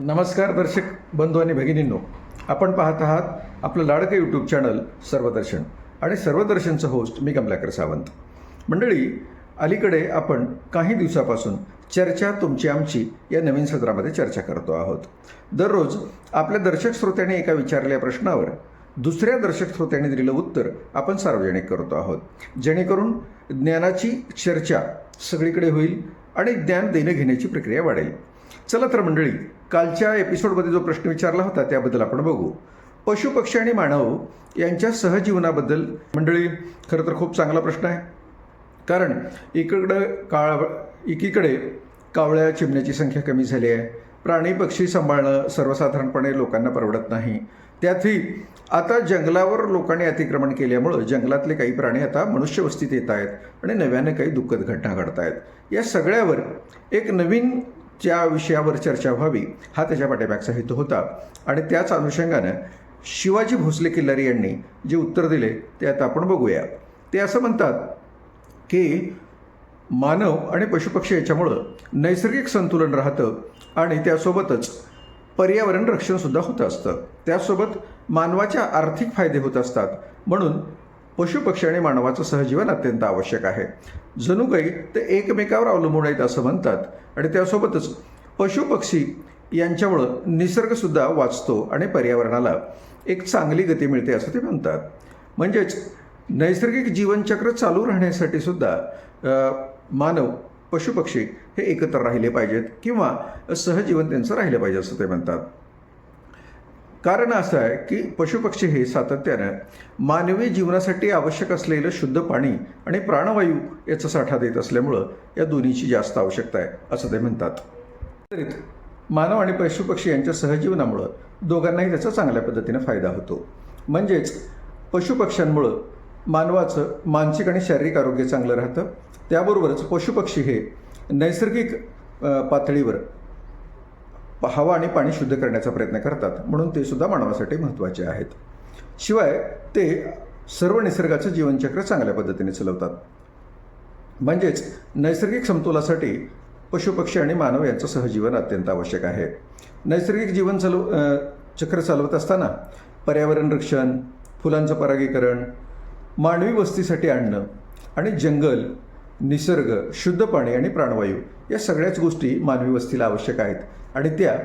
नमस्कार दर्शक बंधू आणि भगिनींनो. आपण पाहत आहात आपलं लाडकं यूट्यूब चॅनल सर्वदर्शन आणि सर्वदर्शनचं होस्ट मी कमलाकर सावंत. मंडळी अलीकडे आपण काही दिवसापासून चर्चा तुमची आमची या नवीन सत्रामध्ये चर्चा करतो आहोत. दररोज आपल्या दर्शक श्रोत्याने एका विचारलेल्या प्रश्नावर दुसऱ्या दर्शक श्रोत्याने दिलेलं उत्तर आपण सार्वजनिक करतो आहोत. जेणेकरून ज्ञानाची चर्चा सगळीकडे होईल आणि ज्ञान देणं घेण्याची प्रक्रिया वाढेल. चला तर मंडळी कालच्या एपिसोडमध्ये जो प्रश्न विचारला होता त्याबद्दल आपण बघू. पशु पक्षी आणि मानव यांच्या सहजीवनाबद्दल मंडळी खरं तर खूप चांगला प्रश्न आहे. कारण इकडं काळ एकीकडे कावळ्या चिमण्याची संख्या कमी झाली आहे. प्राणी पक्षी सांभाळणं सर्वसाधारणपणे लोकांना परवडत नाही. त्यातही आता जंगलावर लोकांनी अतिक्रमण केल्यामुळं जंगलातले काही प्राणी आता मनुष्यवस्तीत येत आहेत आणि नव्याने काही दुःखद घटना घडत आहेत या सगळ्यावर एक नवीन ज्या विषयावर चर्चा व्हावी हा त्याच्या पाठीमागचा हेतू होता. आणि त्याच अनुषंगानं शिवाजी भोसले किल्लारी यांनी जे उत्तर दिले ते आता आपण बघूया. ते असं म्हणतात की मानव आणि पशुपक्षी याच्यामुळं नैसर्गिक संतुलन राहतं आणि त्यासोबतच पर्यावरण रक्षणसुद्धा होत असतं. त्यासोबत मानवाच्या आर्थिक फायदे होत असतात. म्हणून पशुपक्षी आणि मानवाचं सहजीवन अत्यंत आवश्यक आहे. जणू काही ते एकमेकावर अवलंबून आहेत असं म्हणतात. आणि त्यासोबतच पशुपक्षी यांच्यामुळं निसर्गसुद्धा वाचतो आणि पर्यावरणाला एक चांगली गती मिळते असं ते म्हणतात. म्हणजेच नैसर्गिक जीवनचक्र चालू राहण्यासाठी सुद्धा मानव पशुपक्षी हे एकत्र राहिले पाहिजेत किंवा सहजीवन त्यांचं राहिलं पाहिजे असं ते म्हणतात. कारण असं आहे की पशुपक्षी हे सातत्यानं मानवी जीवनासाठी आवश्यक असलेलं शुद्ध पाणी आणि प्राणवायू याचा साठा देत असल्यामुळं या दोन्हीची जास्त आवश्यकता आहे असं ते म्हणतात. तरी मानव आणि पशुपक्षी यांच्या सहजीवनामुळं दोघांनाही त्याचा चांगल्या पद्धतीनं फायदा होतो. म्हणजेच पशुपक्ष्यांमुळं मानवाचं मानसिक आणि शारीरिक आरोग्य चांगलं राहतं. त्याबरोबरच पशुपक्षी हे नैसर्गिक पातळीवर हवा आणि पाणी शुद्ध करण्याचा प्रयत्न करतात. म्हणून ते सुद्धा मानवासाठी महत्त्वाचे आहेत. शिवाय ते सर्व निसर्गाचं जीवनचक्र चांगल्या पद्धतीने चालवतात. म्हणजेच नैसर्गिक समतोलासाठी पशुपक्षी आणि मानव यांचं सहजीवन अत्यंत आवश्यक आहे. नैसर्गिक जीवन चालव चक्र चालवत असताना पर्यावरण रक्षण फुलांचं परागीकरण मानवी वस्तीसाठी आणणं आणि जंगल निसर्ग शुद्ध पाणी आणि प्राणवायू या सगळ्याच गोष्टी मानवी वस्तीला आवश्यक आहेत. आणि त्या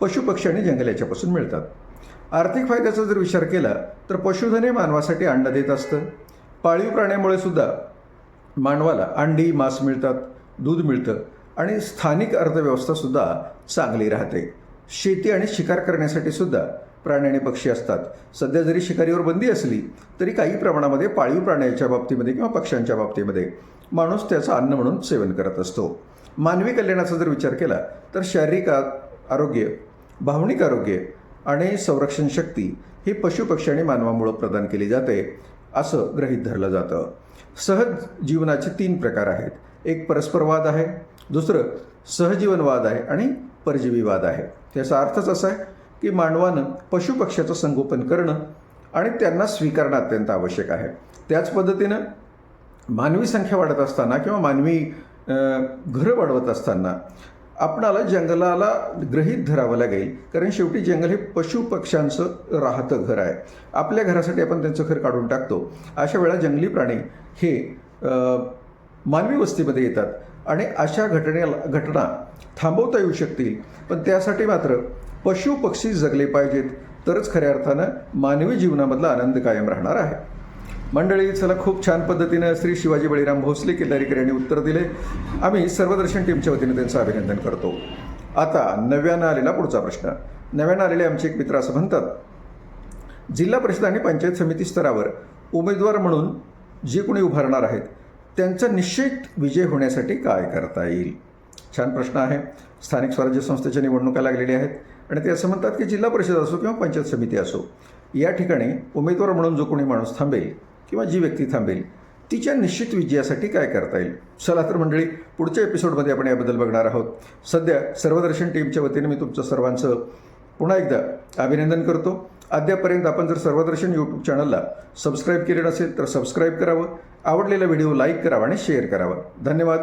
पशुपक्षी आणि जंगल याच्यापासून मिळतात. आर्थिक फायद्याचा जर विचार केला तर पशुधन हे मानवासाठी अंड देत असतं. पाळीव प्राण्यामुळे सुद्धा मानवाला अंडी मांस मिळतात दूध मिळतं आणि स्थानिक अर्थव्यवस्थासुद्धा चांगली राहते. शेती आणि शिकार करण्यासाठी सुद्धा प्राणी आणि पक्षी असतात. सध्या जरी शिकारीवर बंदी असली तरी काही प्रमाणामध्ये पाळीव प्राण्याच्या बाबतीमध्ये किंवा पक्ष्यांच्या बाबतीमध्ये माणूस त्याचं अन्न म्हणून सेवन करत असतो. मानवी कल्याणाचा जर विचार केला तर शारीरिक आरोग्य भावनिक आरोग्य आणि संरक्षण शक्ती ही पशुपक्षी आणि मानवामुळं प्रदान केली जाते असं गृहीत धरलं जातं. सहज जीवनाचे तीन प्रकार आहेत. एक परस्परवाद आहे दुसरं सहजीवनवाद आहे आणि परजीवीवाद आहे. त्याचा अर्थच असा आहे की मानवानं पशुपक्ष्याचं संगोपन करणं आणि त्यांना स्वीकारणं अत्यंत आवश्यक आहे. त्याच पद्धतीनं मानवी संख्या वाढत असताना किंवा मानवी घरं वाढवत असताना आपणाला जंगलाला गृहीत धरावं लागेल. कारण शेवटी जंगल हे पशुपक्ष्यांचं राहतं घर आहे. आपल्या घरासाठी आपण त्यांचं घर काढून टाकतो. अशा वेळा जंगली प्राणी हे मानवी वस्तीमध्ये येतात आणि अशा घटनेला घटना थांबवता येऊ शकतील. पण त्यासाठी मात्र पशु पक्षी जगले पाहिजेत. तरच खऱ्या अर्थानं मानवी जीवनामधला आनंद कायम राहणार आहे. मंडळी चला खूप छान पद्धतीनं श्री शिवाजी बळीराम भोसले किल्लारीकर यांनी उत्तर दिले. आम्ही सर्वदर्शन टीमच्या वतीने त्यांचं अभिनंदन करतो. आता नव्यानं आलेला पुढचा प्रश्न. नव्यानं आलेले आमचे एक मित्र असं म्हणतात जिल्हा परिषद आणि पंचायत समिती स्तरावर उमेदवार म्हणून जे कोणी उभारणार आहेत त्यांचा निश्चित विजय होण्यासाठी काय करता येईल? छान प्रश्न आहे. स्थानिक स्वराज्य संस्थेच्या निवडणुका लागलेल्या आहेत. आणि ते असं म्हणतात की जिल्हा परिषद असो किंवा पंचायत समिती असो या ठिकाणी उमेदवार म्हणून जो कोणी माणूस थांबेल किंवा जी व्यक्ती थांबेल तिच्या निश्चित विजयासाठी काय करता येईल? चला तर मंडळी पुढच्या एपिसोडमध्ये आपण याबद्दल बघणार आहोत. सध्या सर्वदर्शन टीमच्या वतीने मी तुमचं सर्वांचं पुन्हा एकदा अभिनंदन करतो. अद्यापर्यंत आपण जर सर्वदर्शन यूट्यूब चॅनलला सबस्क्राईब केले नसेल तर सबस्क्राईब करावं. आवडलेला व्हिडिओ लाईक करावा आणि शेअर करावा. धन्यवाद.